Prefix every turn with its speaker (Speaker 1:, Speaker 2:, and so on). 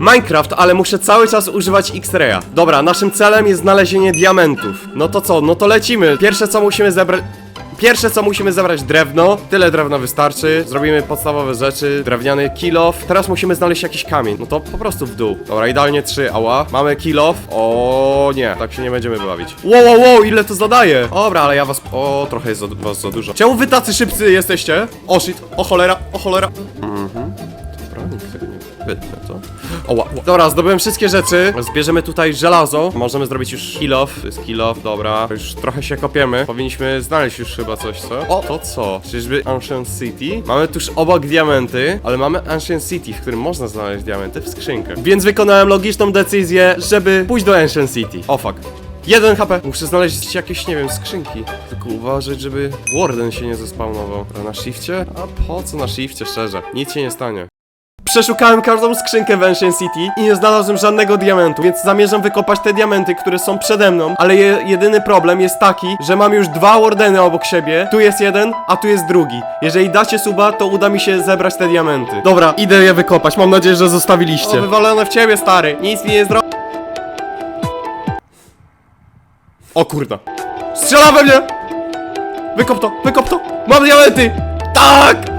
Speaker 1: Minecraft, ale muszę cały czas używać X-Raya. Dobra, naszym celem jest znalezienie diamentów. No to co? No to lecimy. Pierwsze co musimy zebrać... Pierwsze co musimy zebrać drewno, tyle drewna wystarczy, zrobimy podstawowe rzeczy, drewniany kilof, teraz musimy znaleźć jakiś kamień, no to po prostu w dół. Dobra, idealnie trzy, ała, mamy kilof, o nie, tak się nie będziemy bawić. Wow, wow, wow, ile to zadaje? Dobra, ale ja was, o, trochę jest za, was za dużo. Czemu wy tacy szybcy jesteście? O shit, o cholera, o cholera. Dobra, nikt tego nie wytnę, to. Dobra, zdobyłem wszystkie rzeczy. Zbierzemy tutaj żelazo. Możemy zrobić już kill off. To jest kill off, dobra. Już trochę się kopiemy. Powinniśmy znaleźć już chyba coś, co? O, to co? Czyżby Ancient City? Mamy tuż obok diamenty, ale mamy Ancient City, w którym można znaleźć diamenty w skrzynkach. Więc wykonałem logiczną decyzję, żeby pójść do Ancient City. O fuck. Jeden HP. Muszę znaleźć jakieś, nie wiem, skrzynki. Tylko uważać, żeby Warden się nie zespawnował. Dobra, Na shifcie? A po co na shifcie, szczerze? Nic się nie stanie. Przeszukałem każdą skrzynkę w Ancient City i nie znalazłem żadnego diamentu, więc zamierzam wykopać te diamenty, które są przede mną, ale je, jedyny problem jest taki, że mam już dwa wardeny obok siebie, tu jest jeden, a tu jest drugi. Jeżeli dacie suba, to uda mi się zebrać te diamenty. Dobra, idę je wykopać, mam nadzieję, że zostawiliście. O, wywalone w ciebie, stary, nic mi nie zro... O kurda. Strzela we mnie! Wykop to, wykop to! Mam diamenty! Tak!